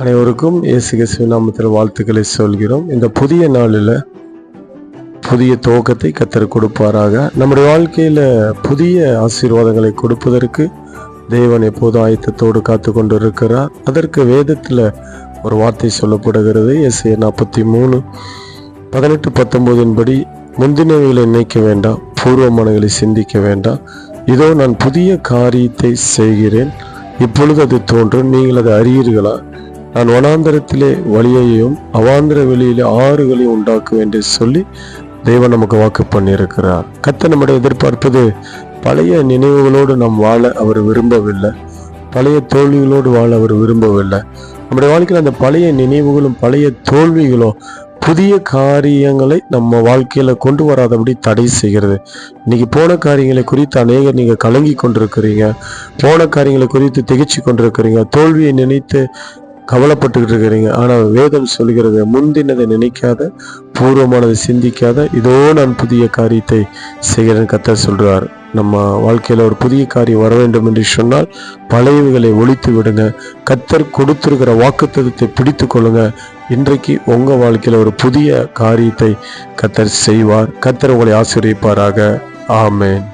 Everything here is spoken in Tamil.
அனைவருக்கும் இயேசு கிறிஸ்துவின் நாமத்தில் வாழ்த்துக்களை சொல்கிறோம். இந்த புதிய நாளில் புதிய துவக்கத்தை கத்தர் கொடுப்பாராக. நம்முடைய வாழ்க்கையில் புதிய ஆசீர்வாதங்களை கொடுப்பதற்கு தேவன் எப்போதும் ஆயத்தத்தோடு காத்து கொண்டு இருக்கிறார் அதற்கு வேதத்தில் ஒரு வார்த்தை சொல்லப்படுகிறது. எஸ்ஏ நாற்பத்தி மூணு பதினெட்டு பத்தொம்போதின்படி முந்தினவைகளை நினைக்க வேண்டாம் பூர்வமானங்களை சிந்திக்க வேண்டாம். இதோ நான் புதிய காரியத்தை செய்கிறேன். இப்பொழுது அது தோன்றும். நீங்கள் அதை அறியீர்களா? நான் வனாந்தரத்திலே வழியையும் அவாந்திர வெளியிலே ஆறுகளையும் உண்டாக்குவேன் என்று சொல்லி தெய்வம் நமக்கு வாக்கு பண்ணியிருக்கிறார். கத்த நம்முடைய எதிர்பார்ப்பது பழைய நினைவுகளோடு நாம் வாழ அவர் விரும்பவில்லை. பழைய தோல்விகளோடு வாழ அவர் விரும்பவில்லை. நம்முடைய வாழ்க்கையில் அந்த பழைய நினைவுகளும் பழைய தோல்விகளும் புதிய காரியங்களை நம்ம வாழ்க்கையில் கொண்டு வராதபடி தடை செய்கிறது. இன்னைக்கு போன காரியங்களை குறித்து அநேகர் நீங்கள் கலங்கி கொண்டிருக்கிறீங்க. போன காரியங்களை குறித்து திகச்சு கொண்டிருக்கிறீங்க. தோல்வியை நினைத்து கவலைப்பட்டுக்கிட்டு இருக்கிறீங்க. ஆனால் வேதம் சொல்கிறது முந்தினதை நினைக்காத பூர்வமானதை சிந்திக்காத இதோ நான் புதிய காரியத்தை செய்கிறேன் கத்த சொல்கிறார் நம்ம வாழ்க்கையில் ஒரு புதிய காரியம் வர வேண்டும் என்று சொன்னால் பழையவைகளை ஒழித்து விடுங்க. கத்தர் கொடுத்திருக்கிற வாக்குத்தத்தை பிடித்து கொள்ளுங்க. இன்றைக்கு உங்கள் வாழ்க்கையில் ஒரு புதிய காரியத்தை கத்தர் செய்வார். கத்தர் உங்களை ஆசிரியப்பாராக ஆமேன்.